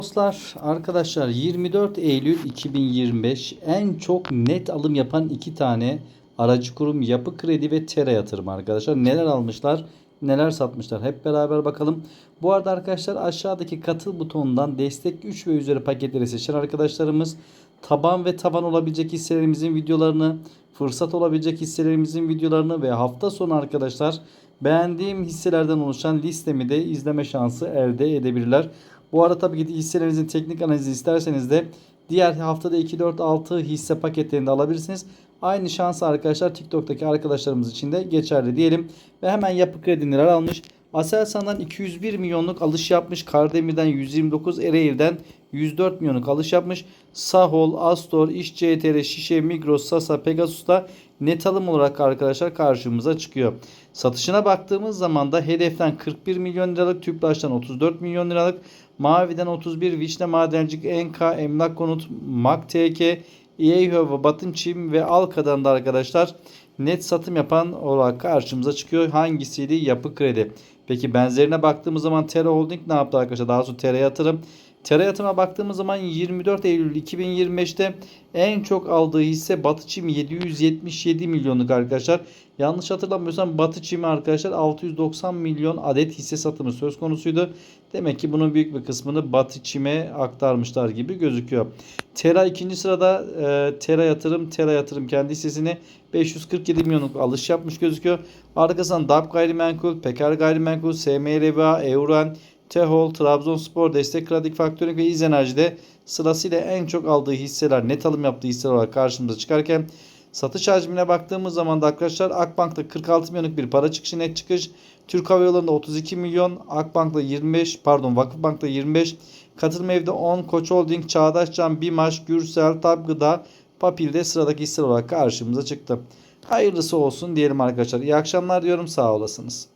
Dostlar, arkadaşlar 24 Eylül 2025 en çok net alım yapan iki tane aracı kurum Yapı Kredi ve Tera Yatırım arkadaşlar. Neler almışlar, neler satmışlar hep beraber bakalım. Bu arada arkadaşlar aşağıdaki katıl butonundan destek 3 ve üzeri paketleri seçen arkadaşlarımız taban ve taban olabilecek hisselerimizin videolarını, fırsat olabilecek hisselerimizin videolarını ve hafta sonu arkadaşlar beğendiğim hisselerden oluşan listemi de izleme şansı elde edebilirler. Bu arada tabii ki de hisselerinizin teknik analizi isterseniz de diğer haftada 2, 4, 6 hisse paketlerini de alabilirsiniz. Aynı şans arkadaşlar TikTok'taki arkadaşlarımız için de geçerli diyelim. Ve hemen yapı kredi neler almış. Aselsan'dan 201 milyonluk alış yapmış. Kardemir'den 129, Ereğli'den 104 milyonluk alış yapmış. Sahol, Astor, İş Şişe, Migros, Sasa, Pegasus'ta net alım olarak arkadaşlar karşımıza çıkıyor. Satışına baktığımız zaman da hedeften 41 milyon liralık, Tüpraş'tan 34 milyon liralık, Mavi'den 31, Vişne Madencik, Enka, Emlak Konut, Mak TK, İEHÖ, Batın Çim ve Alka'dan da arkadaşlar net satım yapan olarak karşımıza çıkıyor. Hangisiydi? Yapı Kredi. Peki benzerine baktığımız zaman Tera Holding ne yaptı arkadaşlar? Daha sonra Tera Yatırım. Tera Yatırım'a baktığımız zaman 24 Eylül 2025'te en çok aldığı hisse Batı Çim 777 milyonluk arkadaşlar. Yanlış hatırlamıyorsam Batı Çim'e arkadaşlar 690 milyon adet hisse satımı söz konusuydu. Demek ki bunun büyük bir kısmını Batı Çim'e aktarmışlar gibi gözüküyor. Tera ikinci sırada e, Tera Yatırım, Tera Yatırım kendi hissesini 547 milyonluk alış yapmış gözüküyor. Arkasından DAP Gayrimenkul, Peker Gayrimenkul, SMRBA, Euren, Tehol, Trabzonspor, Destek Kredi Faktörink ve İzenerji'de sırasıyla en çok aldığı hisseler, net alım yaptığı hisseler olarak karşımıza çıkarken satış hacmine baktığımız zaman da arkadaşlar Akbank'ta 46 milyonluk bir para çıkışı net çıkış. Türk Hava Yolları'nda 32 milyon, Akbank'ta 25, pardon Vakıfbank'ta 25, Katılım Ev'de 10, Koç Holding, Çağdaşcan, Bimaş, Gürsel, Tab Gıda, Papil'de sıradaki hisseler olarak karşımıza çıktı. Hayırlısı olsun diyelim arkadaşlar. İyi akşamlar diyorum sağ olasınız.